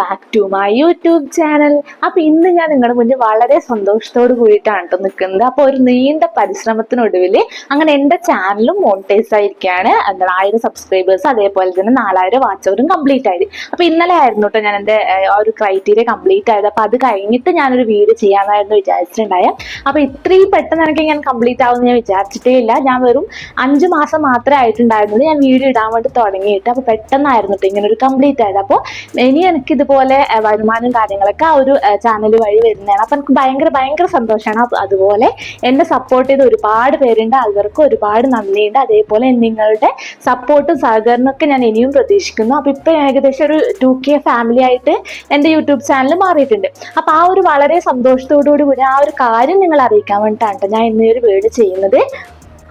Back to my YouTube channel അപ്പൊ ഇന്ന് ഞാൻ നിങ്ങളുടെ മുന്നിൽ വളരെ സന്തോഷത്തോട് കൂടിയിട്ടാണ് കേട്ടോ നിൽക്കുന്നത്. അപ്പൊ ഒരു നീണ്ട പരിശ്രമത്തിനൊടുവിൽ അങ്ങനെ എന്റെ ചാനലും മോണിറ്റൈസ് ആയിരിക്കുകയാണ് എന്താണ് ആയിരം സബ്സ്ക്രൈബേഴ്സ് അതേപോലെ തന്നെ നാലായിരം വാച്ചവരും കംപ്ലീറ്റ് ആയത് അപ്പൊ ഇന്നലെ ആയിരുന്നു കേട്ടോ ഞാൻ എന്റെ ഒരു ക്രൈറ്റീരിയ കംപ്ലീറ്റ് ആയത്. അപ്പൊ അത് കഴിഞ്ഞിട്ട് ഞാനൊരു വീഡിയോ ചെയ്യാമെന്നായിരുന്നു വിചാരിച്ചിട്ടുണ്ടായ. അപ്പൊ ഇത്രയും പെട്ടെന്ന് എനിക്ക് ഞാൻ കംപ്ലീറ്റ് ആവുമെന്ന് ഞാൻ വിചാരിച്ചിട്ടേ ഇല്ല. ഞാൻ വെറും അഞ്ചു മാസം മാത്രമേ ആയിട്ടുണ്ടായിരുന്നുള്ളൂ. ഞാൻ വീഡിയോ ഇടാൻ വേണ്ടി തുടങ്ങിയിട്ട്. അപ്പൊ പെട്ടെന്നായിരുന്നു ഇങ്ങനെ ഒരു കംപ്ലീറ്റ് ആയത്. അപ്പോൾ ഇനി എനിക്ക് ഇതുപോലെ ഏർ, വരുമാനം കാര്യങ്ങളൊക്കെ ആ ഒരു ചാനൽ വഴി വരുന്നതാണ്. അപ്പൊ എനിക്ക് ഭയങ്കര ഭയങ്കര സന്തോഷമാണ്. അതുപോലെ എന്നെ സപ്പോർട്ട് ചെയ്ത് ഒരുപാട് പേരുണ്ട്. അവർക്ക് ഒരുപാട് നന്ദിയുണ്ട്. അതേപോലെ നിങ്ങളുടെ സപ്പോർട്ടും സഹകരണമൊക്കെ ഞാൻ ഇനിയും പ്രതീക്ഷിക്കുന്നു. അപ്പൊ ഇപ്പൊ ഏകദേശം ഒരു ടു കെ ഫാമിലി ആയിട്ട് എന്റെ യൂട്യൂബ് ചാനൽ മാറിയിട്ടുണ്ട്. അപ്പൊ ആ ഒരു വളരെ സന്തോഷത്തോടു കൂടി ആ ഒരു കാര്യം നിങ്ങൾ അറിയിക്കാൻ വേണ്ടിട്ടാണ് ട്ടോ ഞാൻ ഇന്ന് ഒരു വീഡിയോ ചെയ്യുന്നത്.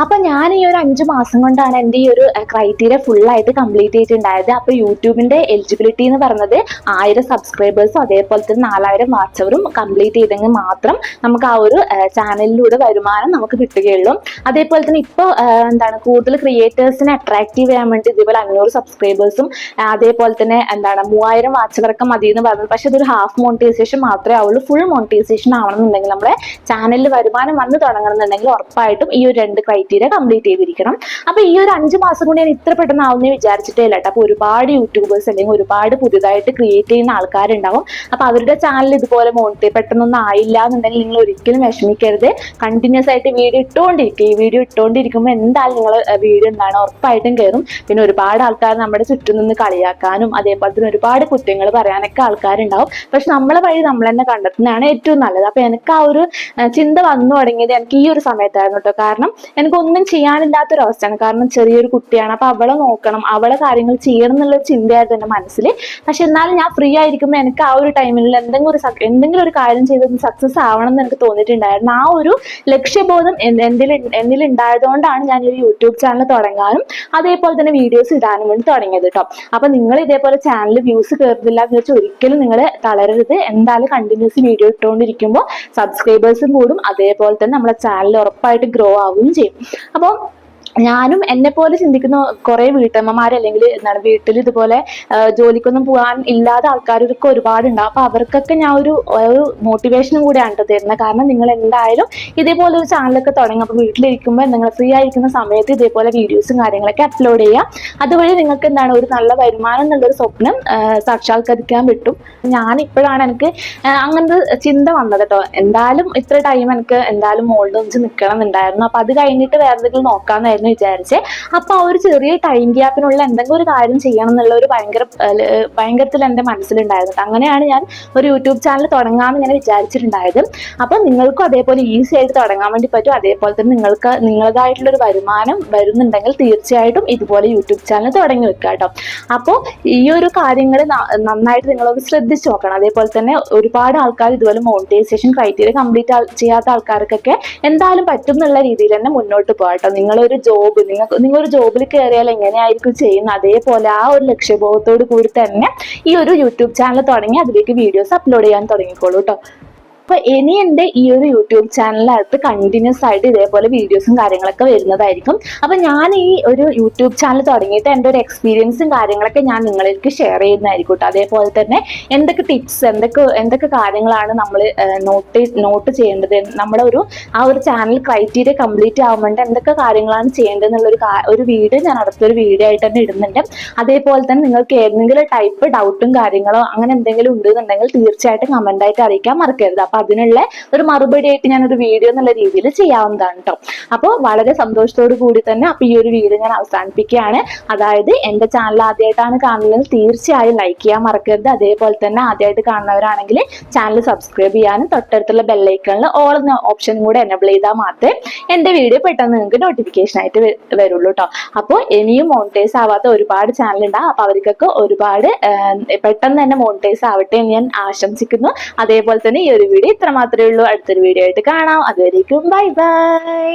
അപ്പൊ ഞാൻ ഈ ഒരു അഞ്ചു മാസം കൊണ്ടാണ് എന്റെ ഈ ഒരു ക്രൈറ്റീരിയ ഫുൾ ആയിട്ട് കംപ്ലീറ്റ് ചെയ്തിട്ടുണ്ടായത്. അപ്പൊ യൂട്യൂബിന്റെ എലിജിബിലിറ്റി എന്ന് പറഞ്ഞത് ആയിരം സബ്സ്ക്രൈബേഴ്സും അതേപോലെ തന്നെ നാലായിരം വാച്ചവറും കംപ്ലീറ്റ് ചെയ്തെങ്കിൽ മാത്രം നമുക്ക് ആ ഒരു ചാനലിലൂടെ വരുമാനം നമുക്ക് കിട്ടുകയുള്ളൂ. അതേപോലെ തന്നെ ഇപ്പോൾ എന്താണ് കൂടുതൽ ക്രിയേറ്റേഴ്സിനെ അട്രാക്റ്റീവ് ചെയ്യാൻ വേണ്ടി ഇതേപോലെ അഞ്ഞൂറ് സബ്സ്ക്രൈബേഴ്സും അതേപോലെ തന്നെ എന്താണ് മൂവായിരം വാച്ചവറൊക്കെ മതി എന്ന് പറഞ്ഞത് പക്ഷെ ഇതൊരു ഹാഫ് മോണിറ്റൈസേഷൻ മാത്രമേ ആവുള്ളൂ. ഫുൾ മോണിറ്റൈസേഷൻ ആവണമെന്നുണ്ടെങ്കിൽ നമ്മുടെ ചാനലിൽ വരുമാനം വന്ന് തുടങ്ങണമെന്നുണ്ടെങ്കിൽ ഉറപ്പായിട്ടും ഈ ഒരു രണ്ട് ക്രൈറ്റീരിയ കംപ്ലീറ്റ് ചെയ്തിരിക്കണം. അപ്പൊ ഈ ഒരു അഞ്ച് മാസം കൊണ്ട് ഞാൻ ഇത്ര പെട്ടെന്ന് ആവുന്നേ വിചാരിച്ചിട്ടേ ഇല്ല അപ്പൊ ഒരുപാട് യൂട്യൂബേഴ്സ് അല്ലെങ്കിൽ ഒരുപാട് പുതുതായിട്ട് ക്രിയേറ്റ് ചെയ്യുന്ന ആൾക്കാരുണ്ടാവും. അപ്പൊ അവരുടെ ചാനൽ ഇതുപോലെ മോണിറ്റൈ പെട്ടെന്നൊന്നും ആയില്ല എന്നുണ്ടെങ്കിൽ നിങ്ങൾ ഒരിക്കലും വിഷമിക്കരുത്. കണ്ടിന്യൂസ് ആയിട്ട് വീഡിയോ ഇട്ടുകൊണ്ടിരിക്കുക ഈ വീഡിയോ ഇട്ടുകൊണ്ടിരിക്കുമ്പോൾ എന്തായാലും നിങ്ങൾ വീഡിയോ എന്താണ് ഉറപ്പായിട്ടും കയറും പിന്നെ ഒരുപാട് ആൾക്കാർ നമ്മുടെ ചുറ്റും നിന്ന് കളിയാക്കാനും അതേപോലെ തന്നെ ഒരുപാട് കുറ്റങ്ങൾ പറയാനൊക്കെ ആൾക്കാരുണ്ടാവും. പക്ഷെ നമ്മളെ വഴി നമ്മൾ തന്നെ കണ്ടെത്തുന്നതാണ് ഏറ്റവും നല്ലത്. അപ്പൊ എനിക്ക് ആ ഒരു ചിന്ത വന്നു തുടങ്ങിയത് എനിക്ക് ഈ ഒരു സമയത്തായിരുന്നു കേട്ടോ. കാരണം എനിക്കൊന്നും ചെയ്യാനില്ലാത്തൊരു അവസ്ഥയാണ് കാരണം ചെറിയൊരു കുട്ടിയാണ്. അപ്പൊ അവളെ നോക്കണം. അവളെ കാര്യങ്ങൾ ചെയ്യണം എന്നുള്ള ചിന്തയായിരുന്നു എന്റെ മനസ്സിൽ. പക്ഷെ എന്നാലും ഞാൻ ഫ്രീ ആയിരിക്കുമ്പോൾ എനിക്ക് ആ ഒരു ടൈമിൽ എന്തെങ്കിലും ഒരു എന്തെങ്കിലും ഒരു കാര്യം ചെയ്ത് സക്സസ് ആവണം എന്ന് എനിക്ക് തോന്നിയിട്ടുണ്ടായിരുന്നു. ആ ഒരു ലക്ഷ്യബോധം എന്നിൽ എന്നിൽ ഉണ്ടായതുകൊണ്ടാണ് ഞാൻ ഒരു യൂട്യൂബ് ചാനൽ തുടങ്ങാനും അതേപോലെ തന്നെ വീഡിയോസ് ഇടാനും വേണ്ടി തുടങ്ങിയത് കേട്ടോ അപ്പൊ നിങ്ങൾ ഇതേപോലെ ചാനൽ വ്യൂസ് കയറുന്നില്ല എന്ന് വെച്ചാൽ ഒരിക്കലും നിങ്ങൾ തളരരുത്. എന്തായാലും കണ്ടിന്യൂസ് വീഡിയോ ഇട്ടുകൊണ്ടിരിക്കുമ്പോൾ സബ്സ്ക്രൈബേഴ്സും കൂടും. അതേപോലെ തന്നെ നമ്മുടെ ചാനൽ ഉറപ്പായിട്ട് ഗ്രോ ആവുകയും ചെയ്യും. അപ്പോൾ ഞാനും എന്നെ പോലെ ചിന്തിക്കുന്ന കുറെ വീട്ടമ്മമാർ അല്ലെങ്കിൽ എന്താണ് വീട്ടിൽ ഇതുപോലെ ജോലിക്കൊന്നും പോകാൻ ഇല്ലാത്ത ആൾക്കാരൊക്കെ ഒരുപാടുണ്ടാവും അപ്പൊ അവർക്കൊക്കെ ഞാൻ ഒരു ഒരു മോട്ടിവേഷനും കൂടിയാണ് തരുന്നത്. കാരണം നിങ്ങൾ എന്തായാലും ഇതേപോലെ ഒരു ചാനലൊക്കെ തുടങ്ങും. അപ്പൊ വീട്ടിലിരിക്കുമ്പോൾ നിങ്ങൾ ഫ്രീ ആയിരിക്കുന്ന സമയത്ത് ഇതേപോലെ വീഡിയോസും കാര്യങ്ങളൊക്കെ അപ്ലോഡ് ചെയ്യുക. അതുവഴി നിങ്ങൾക്ക് എന്താണ് ഒരു നല്ല വരുമാനം എന്നുള്ളൊരു സ്വപ്നം സാക്ഷാത്കരിക്കാൻ പറ്റും. ഞാൻ ഇപ്പോഴാണ് എനിക്ക് അങ്ങനത്തെ ചിന്ത വന്നത് കേട്ടോ. എന്തായാലും ഇത്ര ടൈം എനിക്ക് എന്തായാലും മോൾഡ് വെച്ച് നിൽക്കണം എന്നുണ്ടായിരുന്നു അപ്പൊ അത് കഴിഞ്ഞിട്ട് വേറെ എന്തെങ്കിലും നോക്കാമെന്നായിരുന്നു വിചാരിച്ചേ. അപ്പൊ ആ ഒരു ചെറിയ ടൈം ഗ്യാപ്പിനുള്ള എന്തെങ്കിലും ഒരു കാര്യം ചെയ്യണം എന്നുള്ള ഒരു ഭയങ്കര ഭയങ്കരത്തിൽ എന്റെ മനസ്സിലുണ്ടായിരുന്നു. അങ്ങനെയാണ് ഞാൻ ഒരു യൂട്യൂബ് ചാനൽ തുടങ്ങാമെന്ന് ഇങ്ങനെ വിചാരിച്ചിട്ടുണ്ടായത്. അപ്പൊ നിങ്ങൾക്കും അതേപോലെ ഈസി ആയിട്ട് തുടങ്ങാൻ വേണ്ടി പറ്റും. അതേപോലെ തന്നെ നിങ്ങൾക്ക് നിങ്ങളതായിട്ടുള്ള ഒരു വരുമാനം വരുന്നുണ്ടെങ്കിൽ തീർച്ചയായിട്ടും ഇതുപോലെ യൂട്യൂബ് ചാനൽ തുടങ്ങി വെക്കുക കേട്ടോ. അപ്പോൾ ഈ ഒരു കാര്യങ്ങൾ നന്നായിട്ട് നിങ്ങളൊന്ന് ശ്രദ്ധിച്ചു നോക്കണം. അതേപോലെ തന്നെ ഒരുപാട് ആൾക്കാർ ഇതുപോലെ മോണിറ്റൈസേഷൻ ക്രൈറ്റീരിയ കംപ്ലീറ്റ് ചെയ്യാത്ത ആൾക്കാർക്കൊക്കെ എന്തായാലും പറ്റും എന്നുള്ള രീതിയിൽ തന്നെ മുന്നോട്ട് പോകാം കേട്ടോ. നിങ്ങളൊരു ജോബ് നിങ്ങൾക്ക് നിങ്ങളൊരു ജോബിൽ കയറിയാൽ എങ്ങനെയായിരിക്കും ചെയ്യുന്നത്? അതേപോലെ ആ ഒരു ലക്ഷ്യബോധത്തോട് കൂടി തന്നെ ഈ ഒരു യൂട്യൂബ് ചാനൽ തുടങ്ങി അതിലേക്ക് വീഡിയോസ് അപ്ലോഡ് ചെയ്യാൻ തുടങ്ങിക്കോളൂ കേട്ടോ അപ്പൊ ഇനി എന്റെ ഈ ഒരു യൂട്യൂബ് ചാനലിനകത്ത് കണ്ടിന്യൂസ് ആയിട്ട് ഇതേപോലെ വീഡിയോസും കാര്യങ്ങളൊക്കെ വരുന്നതായിരിക്കും. അപ്പൊ ഞാൻ ഈ ഒരു യൂട്യൂബ് ചാനൽ തുടങ്ങിയിട്ട് എന്റെ ഒരു എക്സ്പീരിയൻസും കാര്യങ്ങളൊക്കെ ഞാൻ നിങ്ങൾക്ക് ഷെയർ ചെയ്യുന്നതായിരിക്കും അതേപോലെ തന്നെ എന്തൊക്കെ ടിപ്സ് എന്തൊക്കെ എന്തൊക്കെ കാര്യങ്ങളാണ് നമ്മൾ നോട്ട് നോട്ട് ചെയ്യേണ്ടത് നമ്മുടെ ഒരു ആ ഒരു ചാനൽ ക്രൈറ്റീരിയ കംപ്ലീറ്റ് വേണ്ടി എന്തൊക്കെ കാര്യങ്ങളാണ് ചെയ്യേണ്ടത് എന്നുള്ളൊരു ഒരു വീഡിയോ ഞാൻ അടുത്തൊരു വീഡിയോ ആയിട്ട് തന്നെ ഇടുന്നുണ്ട്. അതേപോലെ തന്നെ നിങ്ങൾക്ക് ഏതെങ്കിലും ടൈപ്പ് ഡൗട്ടും കാര്യങ്ങളോ അങ്ങനെ എന്തെങ്കിലും ഉണ്ടെന്നുണ്ടെങ്കിൽ തീർച്ചയായിട്ടും കമന്റ് ആയിട്ട് അറിയിക്കാൻ മറക്കരുത്. അപ്പൊ അതിനുള്ള ഒരു മറുപടി ആയിട്ട് ഞാൻ ഒരു വീഡിയോ എന്നുള്ള രീതിയിൽ ചെയ്യാവുന്നതാണ് കേട്ടോ അപ്പോൾ വളരെ സന്തോഷത്തോടു കൂടി തന്നെ അപ്പൊ ഈ ഒരു വീഡിയോ ഞാൻ അവസാനിപ്പിക്കുകയാണ്. അതായത് എന്റെ ചാനൽ ആദ്യമായിട്ടാണ് കാണുന്നത് തീർച്ചയായും ലൈക്ക് ചെയ്യാൻ മറക്കരുത്. അതേപോലെ തന്നെ ആദ്യമായിട്ട് കാണുന്നവരാണെങ്കിൽ ചാനൽ സബ്സ്ക്രൈബ് ചെയ്യാനും തൊട്ടടുത്തുള്ള ബെല്ലൈക്കണിൽ ഓൾ എന്ന ഓപ്ഷൻ കൂടെ എനബിൾ ചെയ്താൽ മാത്രമേ എന്റെ വീഡിയോ പെട്ടെന്ന് നിങ്ങൾക്ക് നോട്ടിഫിക്കേഷൻ ആയിട്ട് വരുള്ളൂ കേട്ടോ അപ്പോൾ ഇനിയും മോണിറ്റൈസ് ആവാത്ത ഒരുപാട് ചാനൽ ഉണ്ടാവും അപ്പൊ അവർക്കൊക്കെ ഒരുപാട് പെട്ടെന്ന് തന്നെ മോണിറ്റൈസ് ആവട്ടെ എന്ന് ഞാൻ ആശംസിക്കുന്നു. അതേപോലെ തന്നെ ഈ ഒരു വീഡിയോ ഇത്ര മാത്രമേ ഉള്ളൂ. അടുത്തൊരു വീഡിയോ ആയിട്ട് കാണാം. അതുവരേക്കും ബൈ ബൈ